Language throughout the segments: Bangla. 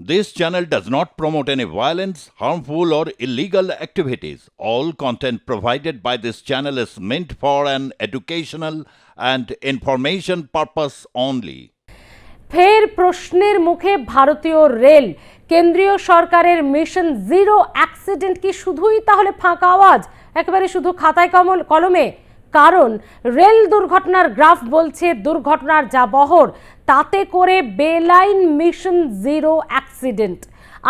This channel does not promote any violence, harmful, or illegal activities. All content provided by this channel is meant for an educational and information purpose only. ফের প্রশ্নের মুখে ভারতীয় রেল কেন্দ্রীয় সরকারের মিশন জিরো অ্যাক্সিডেন্ট কি শুধুই তাহলে ফাঁকা আওয়াজ একেবারে শুধু খাতায় কলমে কারণ রেল দুর্ঘটনার গ্রাফ বলছে দুর্ঘটনার যা বহর, তাতে করে বেলাইন মিশন জিরো অ্যাক্সিডেন্ট।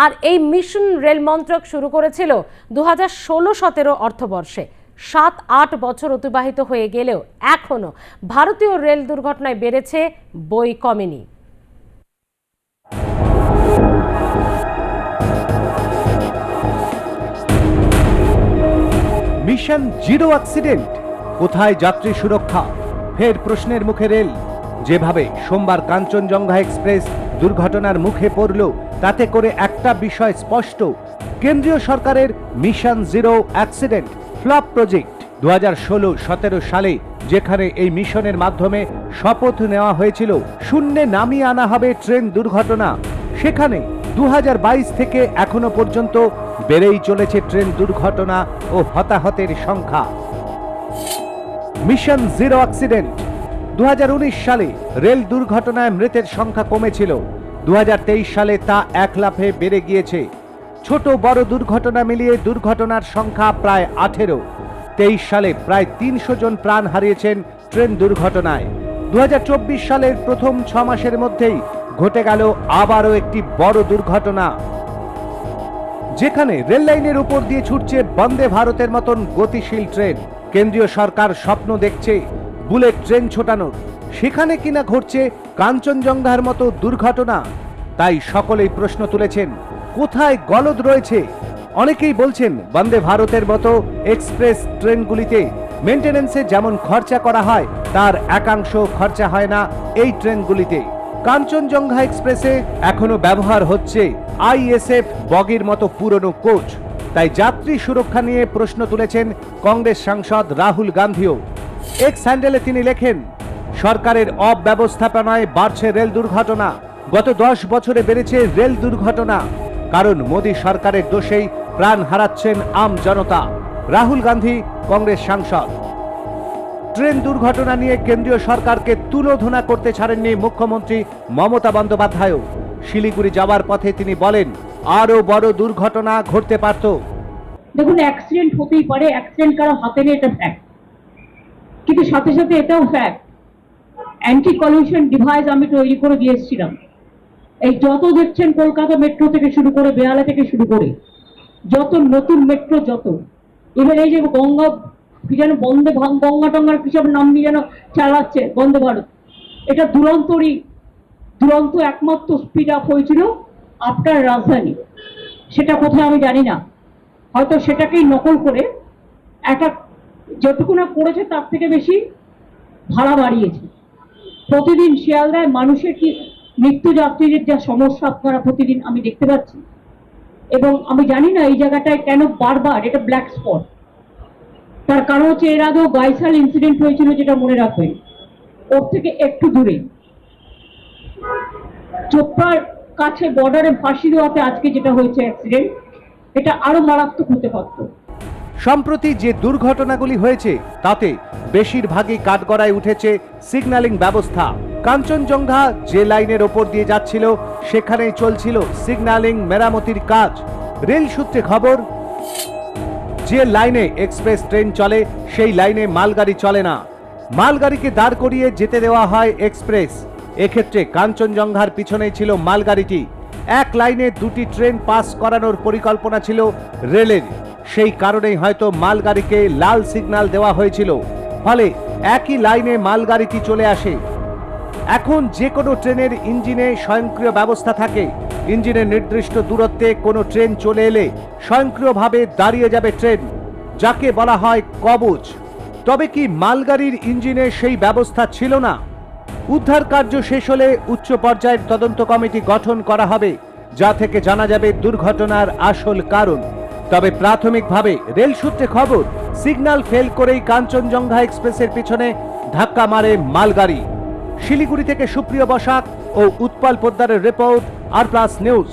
আর এই মিশন রেল মন্ত্রক শুরু করেছিল দু হাজার ষোলো সতেরো অর্থবর্ষে। সাত আট বছর অতিবাহিত হয়ে গেলেও এখনও ভারতীয় রেল দুর্ঘটনায় বেড়েছে বই কমেনি। মিশন জিরো অ্যাক্সিডেন্ট কোথায় যাত্রী সুরক্ষা? ফের প্রশ্নের মুখে রেল। যেভাবে সোমবার কাঞ্চনজঙ্ঘা এক্সপ্রেস দুর্ঘটনার মুখে পড়ল, তাতে করে একটা বিষয় স্পষ্ট। কেন্দ্রীয় সরকারের mission zero accident flop project দু হাজার ষোলো সতেরো সালে, যেখানে এই মিশনের মাধ্যমে শপথ নেওয়া হয়েছিল, শূন্যে নামিয়ে আনা হবে ট্রেন দুর্ঘটনা। সেখানে দু হাজার বাইশ থেকে এখনও পর্যন্ত বেড়েই চলেছে ট্রেন দুর্ঘটনা ও হতাহতের সংখ্যা। Mission zero accident. দু হাজার উনিশ সালে রেল দুর্ঘটনায় মৃতের সংখ্যা কমেছিল। দু হাজার তেইশ সালে তা এক লাফে বেড়ে গিয়েছে। ছোট বড় দুর্ঘটনা মিলিয়ে দুর্ঘটনার সংখ্যা প্রায় আঠেরো। তেইশ সালে প্রায় তিনশো জন প্রাণ হারিয়েছেন ট্রেন দুর্ঘটনায়। দু হাজার চব্বিশ সালের প্রথম ছ মাসের মধ্যেই ঘটে গেল আবারও একটি বড় দুর্ঘটনা। যেখানে রেল লাইনের উপর দিয়ে ছুটছে বন্দে ভারতের মতন গতিশীল ট্রেন। কেন্দ্রীয় সরকার স্বপ্ন দেখছে বুলেট ট্রেন ছোটানোর। সেখানে কিনা ঘটছে কাঞ্চনজঙ্ঘার মতো দুর্ঘটনা? তাই সকলেই প্রশ্ন তুলেছেন, কোথায় গলদ রয়েছে? অনেকেই বলছেন, বন্দে ভারতের মতো এক্সপ্রেস ট্রেনগুলিতে মেনটেন্যান্সে যেমন খরচা করা হয়, তার একাংশ খরচা হয় না এই ট্রেনগুলিতে। কাঞ্চনজঙ্ঘা এক্সপ্রেসে এখনও ব্যবহার হচ্ছে আইএসএফ বগির মতো পুরনো কোচ। তাই যাত্রী সুরক্ষা নিয়ে প্রশ্ন তুলেছেন কংগ্রেস সাংসদ রাহুল গান্ধীও। এক্স হ্যান্ডেলে তিনি লেখেন, সরকারের অব্যবস্থাপনায় বাড়ছে রেল দুর্ঘটনা। গত দশ বছরে বেড়েছে রেল দুর্ঘটনা। কারণ মোদী সরকারের দোষেই প্রাণ হারাচ্ছেন আম জনতা। রাহুল গান্ধী, কংগ্রেস সাংসদ। ট্রেন দুর্ঘটনা নিয়ে কেন্দ্রীয় সরকারকে তুলোধনা করতে ছাড়েননি মুখ্যমন্ত্রী মমতা বন্দ্যোপাধ্যায়ও। শিলিগুড়ি যাওয়ার পথে তিনি বলেন আরও বড় দুর্ঘটনা ঘটতে পারত। দেখুন অ্যাক্সিডেন্ট হতেই পারে অ্যাক্সিডেন্ট কারও হাতে নেই, এটা ফ্যাক্ট কিন্তু সাথে সাথে এটাও ফ্যাক্ট অ্যান্টি কলিউশন ডিভাইস আমি তৈরি করে দিয়ে এসেছিলাম। এই যত দেখছেন কলকাতা মেট্রো থেকে শুরু করে বেহালা থেকে শুরু করে, যত নতুন মেট্রো যত। এবার এই যে গঙ্গা, কি যেন বন্দে গঙ্গা টঙ্গার কি সব নাম নিয়ে যেন চালাচ্ছে, বন্দে ভারত। এটা দুরন্তরই, দুরন্ত একমাত্র স্পিড আপ হয়েছিল। আফটার রাজধানী, সেটা কোথায় আমি জানি না। হয়তো সেটাকেই নকল করে একটা যতটুকু না করেছে তার থেকে বেশি ভাড়া বাড়িয়েছে। প্রতিদিন শিয়ালদায় মানুষের কি নিত্যযাত্রীদের যা সমস্যা আপনারা প্রতিদিন আমি দেখতে পাচ্ছি। এবং আমি জানি না এই জায়গাটায় কেন বারবার এটা ব্ল্যাক স্পট তার কারণ হচ্ছে এর আগেও গাইসাল ইনসিডেন্ট হয়েছিল যেটা মনে রাখবেন। ওর থেকে একটু দূরে। চোপড়ার কাছে বর্ডারে ফাঁসি দেওয়াতে আজকে যেটা হয়েছে অ্যাক্সিডেন্ট এটা আরও মারাত্মক হতে পারতো। সম্প্রতি যে দুর্ঘটনাগুলি হয়েছে, তাতে বেশিরভাগই কাঠগড়ায় উঠেছে সিগন্যালিং ব্যবস্থা। কাঞ্চনজঙ্ঘা যে লাইনের ওপর দিয়ে যাচ্ছিল, সেখানেই চলছিল সিগন্যালিং মেরামতির কাজ। রেল সূত্রে খবর, যে লাইনে এক্সপ্রেস ট্রেন চলে, সেই লাইনে মালগাড়ি চলে না। মালগাড়িকে দাঁড় করিয়ে যেতে দেওয়া হয় এক্সপ্রেস এক্ষেত্রে কাঞ্চনজঙ্ঘার পিছনেই ছিল মালগাড়িটি। এক লাইনে দুটি ট্রেন পাস করানোর পরিকল্পনা ছিল রেলের। সেই কারণেই হয়তো মালগাড়িকে লাল সিগন্যাল দেওয়া হয়েছিল। ফলে একই লাইনে মালগাড়িটি চলে আসে। এখন যে কোনো ট্রেনের ইঞ্জিনে স্বয়ংক্রিয় ব্যবস্থা থাকে। ইঞ্জিনের নির্দিষ্ট দূরত্বে কোনো ট্রেন চলে এলে স্বয়ংক্রিয়ভাবে দাঁড়িয়ে যাবে ট্রেন, যাকে বলা হয় কবচ। তবে কি মালগাড়ির ইঞ্জিনে সেই ব্যবস্থা ছিল না? উদ্ধার কার্য শেষ হলে উচ্চ পর্যায়ের তদন্ত কমিটি গঠন করা হবে, যা থেকে জানা যাবে দুর্ঘটনার আসল কারণ। তবে প্রাথমিকভাবে রেল সূত্রে খবর, সিগন্যাল ফেল করেই কাঞ্চনজঙ্ঘা এক্সপ্রেসের পিছনে ধাক্কা মারে মালগাড়ি। শিলিগুড়ি থেকে সুপ্রিয় বসাক ও উৎপল পোদ্দারের রিপোর্ট, আর প্লাস নিউজ।